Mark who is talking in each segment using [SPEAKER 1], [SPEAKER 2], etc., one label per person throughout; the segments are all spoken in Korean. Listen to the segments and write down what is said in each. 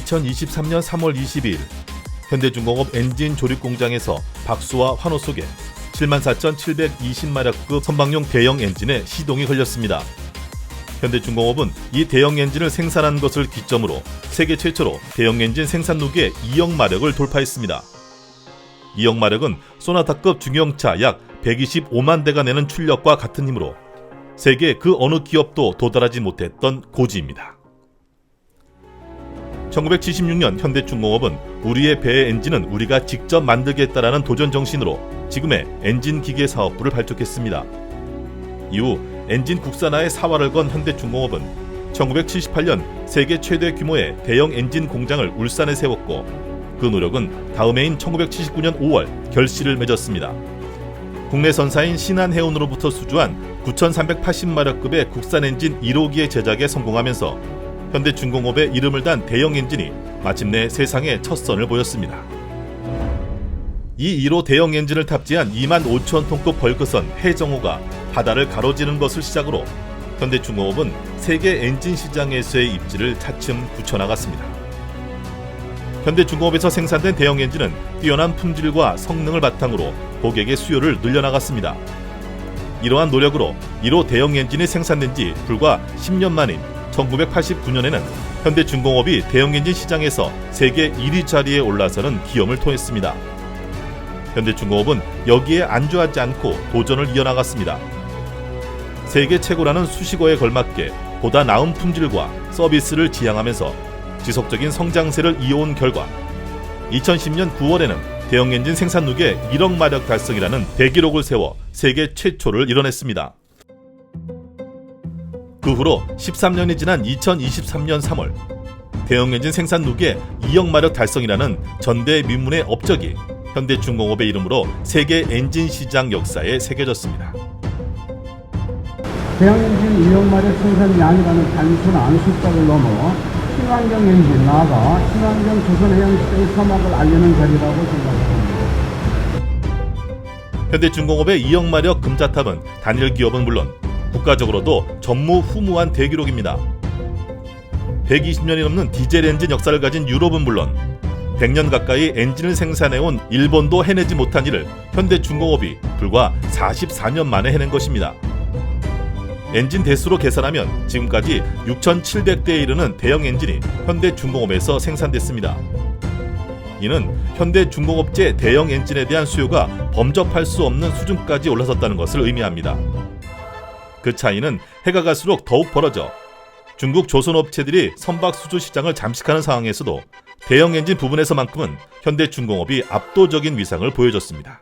[SPEAKER 1] 2023년 3월 22일 현대중공업 엔진 조립 공장에서 박수와 환호 속에 74,720마력급 선박용 대형 엔진에 시동이 걸렸습니다. 현대중공업은 이 대형 엔진을 생산한 것을 기점으로 세계 최초로 대형 엔진 생산 누계 2억 마력을 돌파했습니다. 2억 마력은 소나타급 중형차 약 125만 대가 내는 출력과 같은 힘으로 세계 그 어느 기업도 도달하지 못했던 고지입니다. 1976년 현대중공업은 우리의 배의 엔진은 우리가 직접 만들겠다라는 도전 정신으로 지금의 엔진 기계 사업부를 발족했습니다. 이후 엔진 국산화에 사활을 건 현대중공업은 1978년 세계 최대 규모의 대형 엔진 공장을 울산에 세웠고 그 노력은 다음 해인 1979년 5월 결실을 맺었습니다. 국내 선사인 신한해운으로부터 수주한 9,380마력급의 국산 엔진 1호기의 제작에 성공하면서 현대중공업의 이름을 단 대형 엔진이 마침내 세상에 첫 선을 보였습니다. 이 1호 대형 엔진을 탑재한 2만 5천 톤급 벌크선 해정호가 바다를 가로지른 것을 시작으로 현대중공업은 세계 엔진 시장에서의 입지를 차츰 굳혀나갔습니다. 현대중공업에서 생산된 대형 엔진은 뛰어난 품질과 성능을 바탕으로 고객의 수요를 늘려나갔습니다. 이러한 노력으로 1호 대형 엔진이 생산된 지 불과 10년 만인 1989년에는 현대중공업이 대형 엔진 시장에서 세계 1위 자리에 올라서는 기염을 토했습니다. 현대중공업은 여기에 안주하지 않고 도전을 이어나갔습니다. 세계 최고라는 수식어에 걸맞게 보다 나은 품질과 서비스를 지향하면서 지속적인 성장세를 이어온 결과 2010년 9월에는 대형 엔진 생산 누계 1억 마력 달성이라는 대기록을 세워 세계 최초를 이뤄냈습니다. 그 후로 13년이 지난 2023년 3월 대형 엔진 생산 누계 2억 마력 달성이라는 전대미문의 업적이 현대중공업의 이름으로 세계 엔진 시장 역사에 새겨졌습니다.
[SPEAKER 2] 대형 엔진 2억 마력 생산량이라는 단순한 숫자를 넘어 친환경 엔진 나아가 친환경 조선 해양 시대의 서막을 알리는 자리라고 생각합니다.
[SPEAKER 1] 현대중공업의 2억 마력 금자탑은 단일 기업은 물론 국가적으로도 전무후무한 대기록입니다. 120년이 넘는 디젤 엔진 역사를 가진 유럽은 물론 100년 가까이 엔진을 생산해온 일본도 해내지 못한 일을 현대중공업이 불과 44년 만에 해낸 것입니다. 엔진 대수로 계산하면 지금까지 6,700대에 이르는 대형 엔진이 현대중공업에서 생산됐습니다. 이는 현대중공업제 대형 엔진에 대한 수요가 범접할 수 없는 수준까지 올라섰다는 것을 의미합니다. 그 차이는 해가 갈수록 더욱 벌어져 중국 조선 업체들이 선박 수주 시장을 잠식하는 상황에서도 대형 엔진 부분에서만큼은 현대중공업이 압도적인 위상을 보여줬습니다.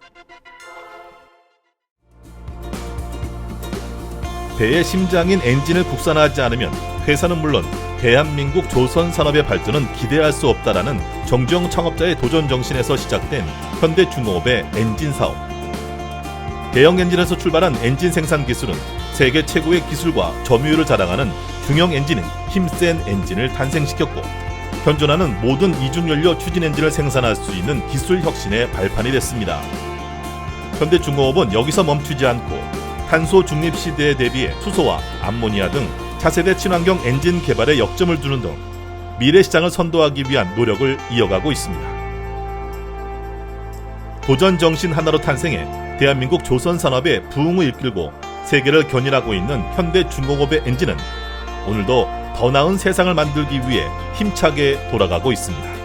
[SPEAKER 1] 배의 심장인 엔진을 국산화하지 않으면 회사는 물론 대한민국 조선 산업의 발전은 기대할 수 없다라는 정주영 창업자의 도전 정신에서 시작된 현대중공업의 엔진 사업. 대형 엔진에서 출발한 엔진 생산 기술은 세계 최고의 기술과 점유율을 자랑하는 중형 엔진인 힘센 엔진을 탄생시켰고 현존하는 모든 이중연료 추진 엔진을 생산할 수 있는 기술 혁신의 발판이 됐습니다. 현대중공업은 여기서 멈추지 않고 탄소 중립 시대에 대비해 수소와 암모니아 등 차세대 친환경 엔진 개발에 역점을 두는 등 미래 시장을 선도하기 위한 노력을 이어가고 있습니다. 도전 정신 하나로 탄생해 대한민국 조선 산업의 부흥을 이끌고 세계를 견인하고 있는 현대 중공업의 엔진은 오늘도 더 나은 세상을 만들기 위해 힘차게 돌아가고 있습니다.